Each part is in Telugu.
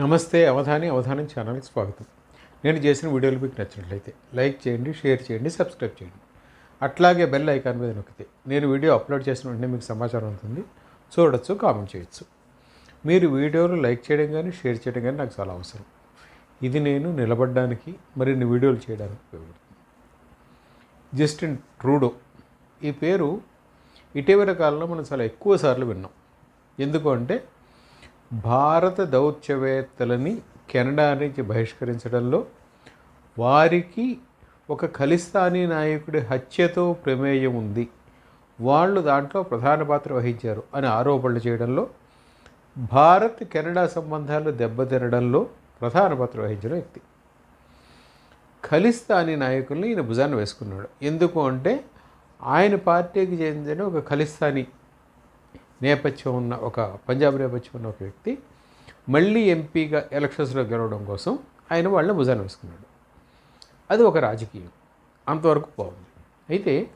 నమస్తే అవధాని అవధానం ఛానల్కి స్వాగతం. నేను చేసిన వీడియోలు మీకు నచ్చినట్లయితే లైక్ చేయండి షేర్ చేయండి సబ్స్క్రైబ్ చేయండి. అట్లాగే బెల్ ఐకాన్ మీద నొక్కితే నేను వీడియో అప్లోడ్ చేసిన వెంటనే మీకు సమాచారం ఉంటుంది. చూడొచ్చు కామెంట్ చేయొచ్చు. మీరు వీడియోలు లైక్ చేయడం కానీ షేర్ చేయడం కానీ నాకు చాలా అవసరం. ఇది నేను నిలబడడానికి మరిన్ని వీడియోలు చేయడానికి ఉపయోగపడుతుంది. Justin Trudeau. ఈ పేరు ఇటీవల కాలంలో మనం చాలా ఎక్కువ సార్లు విన్నాం. ఎందుకు అంటే భారత దౌత్యవేత్తలని కెనడా నుంచి బహిష్కరించడంలో వారికి ఒక ఖలిస్తానీ నాయకుడి హత్యతో ప్రమేయం ఉంది. వాళ్ళు దాంట్లో ప్రధాన పాత్ర వహించారు అని ఆరోపణలు చేయడంలో భారత్ కెనడా సంబంధాలు దెబ్బతినడంలో ప్రధాన పాత్ర వహించిన వ్యక్తి. ఖలిస్తానీ నాయకుల్ని ఈయన భుజాన్ని వేసుకున్నాడు. ఎందుకు అంటే ఆయన పార్టీకి చెందిన ఒక ఖలిస్తానీ నేపథ్యం ఉన్న ఒక పంజాబ్ నేపథ్యం ఉన్న ఒక వ్యక్తి మళ్ళీ ఎంపీగా ఎలక్షన్స్లో గెలవడం కోసం ఆయన వాళ్ళని భుజాన వేసుకున్నాడు. అది ఒక రాజకీయం. అంతవరకు బాగుంది. అయితే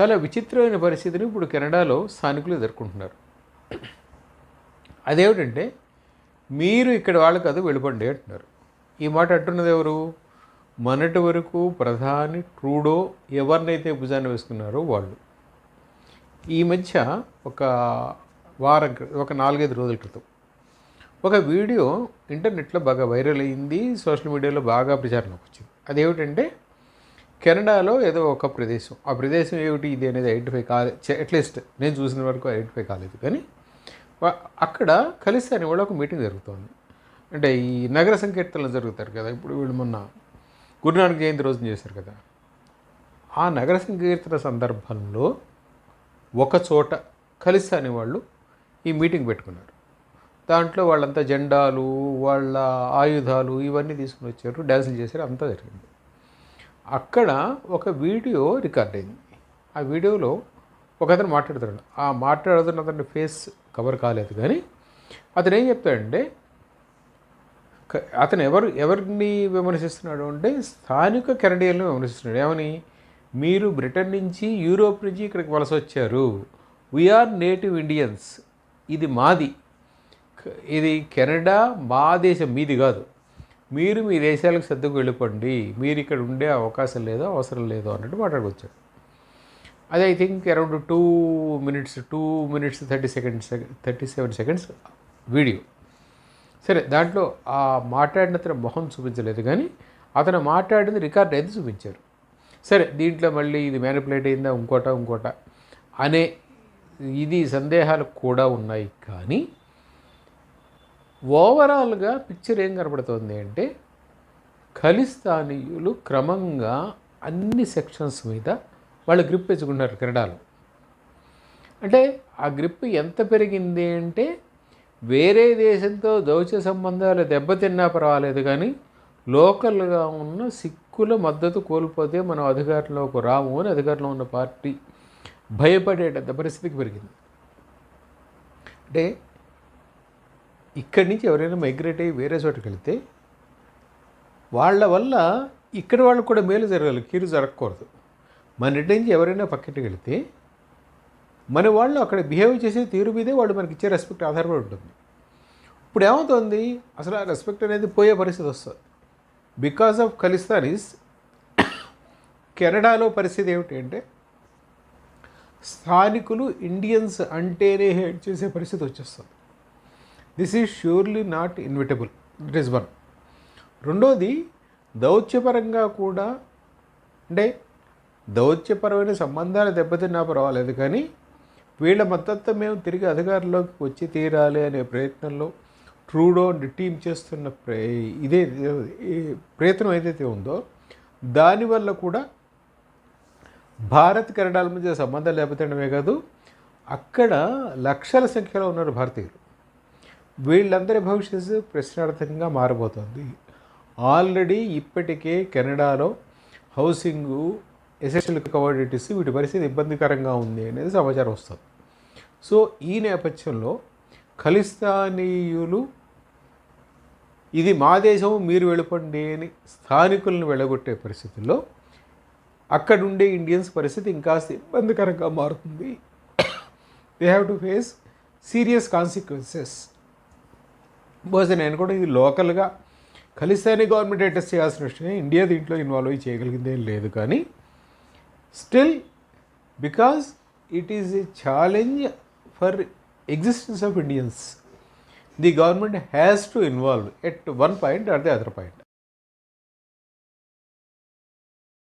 చాలా విచిత్రమైన పరిస్థితిని ఇప్పుడు కెనడాలో స్థానికులు ఎదుర్కొంటున్నారు. అదేమిటంటే మీరు ఇక్కడ వాళ్ళు కాదు వెళ్ళిపండి అంటున్నారు. ఈ మాట అంటున్నది ఎవరు? మొన్నటి వరకు ప్రధాని ట్రూడో ఎవరినైతే భుజాన్ని వేసుకున్నారో వాళ్ళు. ఈ మధ్య ఒక వారం ఒక నాలుగైదు రోజుల క్రితం ఒక వీడియో ఇంటర్నెట్లో బాగా వైరల్ అయింది సోషల్ మీడియాలో బాగా ప్రచారంలోకి వచ్చింది. అదేమిటంటే కెనడాలో ఏదో ఒక ప్రదేశం. ఆ ప్రదేశం ఏమిటి ఇది అనేది ఐడెంటిఫై కాలేదు అట్లీస్ట్ నేను చూసిన వరకు ఐడెంటిఫై కాలేదు. కానీ అక్కడ కలిస్తే అని కూడా ఒక మీటింగ్ జరుగుతోంది. అంటే ఈ నగర సంకీర్తనలు జరుగుతారు కదా ఇప్పుడు వీళ్ళు మొన్న గురునానక్ జయంతి రోజున చేశారు కదా. ఆ నగర సంకీర్తన సందర్భంలో ఒక చోట కలిస్తాని వాళ్ళు ఈ మీటింగ్ పెట్టుకున్నారు. దాంట్లో వాళ్ళంతా జెండాలు వాళ్ళ ఆయుధాలు ఇవన్నీ తీసుకుని వచ్చారు డ్యాన్సులు చేశారు అంతా జరిగింది. అక్కడ ఒక వీడియో రికార్డ్ అయింది. ఆ వీడియోలో ఒక అతను మాట్లాడుతున్నాడు. ఆ మాట్లాడుతున్న అతని ఫేస్ కవర్ కాలేదు కానీ అతను ఏం చెప్తాడంటే క- అతను ఎవరు ఎవరిని విమర్శిస్తున్నాడు అంటే స్థానిక కెనడియన్లు విమర్శిస్తున్నాడు. ఏమని? మీరు బ్రిటన్ నుంచి యూరోప్ నుంచి ఇక్కడికి వలస వచ్చారు. వీఆర్ నేటివ్ ఇండియన్స్ ఇది మాది. ఇది కెనడా మా దేశం. మీది కాదు. మీరు మీ దేశాలకు సర్దుకు వెళ్ళిపోండి. మీరు ఇక్కడ ఉండే అవకాశం లేదో అవసరం లేదో అన్నట్టు మాట్లాడుకొచ్చాడు అది I think around two minutes two minutes thirty seconds thirty seven seconds video సరే దాంట్లో ఆ మాట్లాడిన అతను మొహం చూపించలేదు కానీ అతను మాట్లాడింది రికార్డ్ అయితే చూపించారు. సరే దీంట్లో మళ్ళీ ఇది మ్యానిపులేట్ అయిందా ఇంకోట ఇంకోట అనే ఇది సందేహాలు కూడా ఉన్నాయి. కానీ ఓవరాల్గా పిక్చర్ ఏం కనపడుతుంది అంటే ఖలిస్తానీయులు క్రమంగా అన్ని సెక్షన్స్ మీద వాళ్ళు గ్రిప్ పెంచుకుంటున్నారు కెనడాలో. అంటే ఆ గ్రిప్ ఎంత పెరిగింది అంటే వేరే దేశంతో దౌత్య సంబంధాలు దెబ్బతిన్నా పర్వాలేదు కానీ లోకల్గా ఉన్న సిక్కుల మద్దతు కోల్పోతే మనం అధికారంలోకి రాము అని అధికారంలో ఉన్న పార్టీ భయపడేటంత పరిస్థితికి పెరిగింది. అంటే ఇక్కడి నుంచి ఎవరైనా మైగ్రేట్ అయ్యి వేరే చోటుకి వెళితే వాళ్ళ వల్ల ఇక్కడ వాళ్ళకు కూడా మేలు జరగాలి కీరు జరగకూడదు. మన ఇంటి నుంచి ఎవరైనా పక్కింటికి వెళితే మన వాళ్ళు అక్కడ బిహేవ్ చేసే తీరు మీదే వాళ్ళు మనకి ఇచ్చే రెస్పెక్ట్ ఆధారపడి ఉంటుంది. ఇప్పుడు ఏమవుతుంది? అసలు ఆ రెస్పెక్ట్ అనేది పోయే పరిస్థితి వస్తుంది. బికాస్ ఆఫ్ ఖలిస్తానీస్ కెనడాలో పరిస్థితి ఏమిటి అంటే స్థానికులు ఇండియన్స్ అంటేనే హేట్ చేసే పరిస్థితి వచ్చేస్తుంది. This is surely not inevitable it is one రెండోది దౌత్యపరంగా కూడా అంటే దౌత్యపరమైన సంబంధాలు దెబ్బతిన్నా పర్వాలేదు కానీ వీళ్ళ మద్దతు మేము తిరిగి అధికారంలోకి వచ్చి తీరాలి అనే ప్రయత్నంలో ట్రూడో అండ్ చేస్తున్న ప్రే ఇదే ప్రయత్నం ఏదైతే ఉందో దానివల్ల కూడా భారత్ కెనడాల మధ్య సంబంధం దెబ్బతినడమే కాదు అక్కడ లక్షల సంఖ్యలో ఉన్నారు భారతీయులు. వీళ్ళందరి భవిష్యత్తు ప్రశ్నార్థకంగా మారబోతోంది. ఆల్రెడీ ఇప్పటికే కెనడాలో హౌసింగు ఎసెన్షియల్ కమోడిటీస్ వీటి పరిస్థితి ఇబ్బందికరంగా ఉంది అనేది సమాచారం వస్తుంది. సో ఈ నేపథ్యంలో ఖలిస్తానీయులు. ఇది మా దేశం మీరు వెళ్ళిపోండి అని స్థానికులను వెళ్ళగొట్టే పరిస్థితుల్లో అక్కడుండే ఇండియన్స్ పరిస్థితి ఇంకాస్త ఇబ్బందికరంగా మారుతుంది. They have to face serious consequences బహుశా నేను కూడా ఇది లోకల్గా ఖలిస్తానీ గవర్నమెంట్ అటెస్ట్ చేయాల్సిన విషయం ఇండియా దీంట్లో ఇన్వాల్వ్ అయ్యి చేయగలిగిందేం లేదు కానీ still because it is a challenge for existence of Indians, the government has to involve at one point or the other point.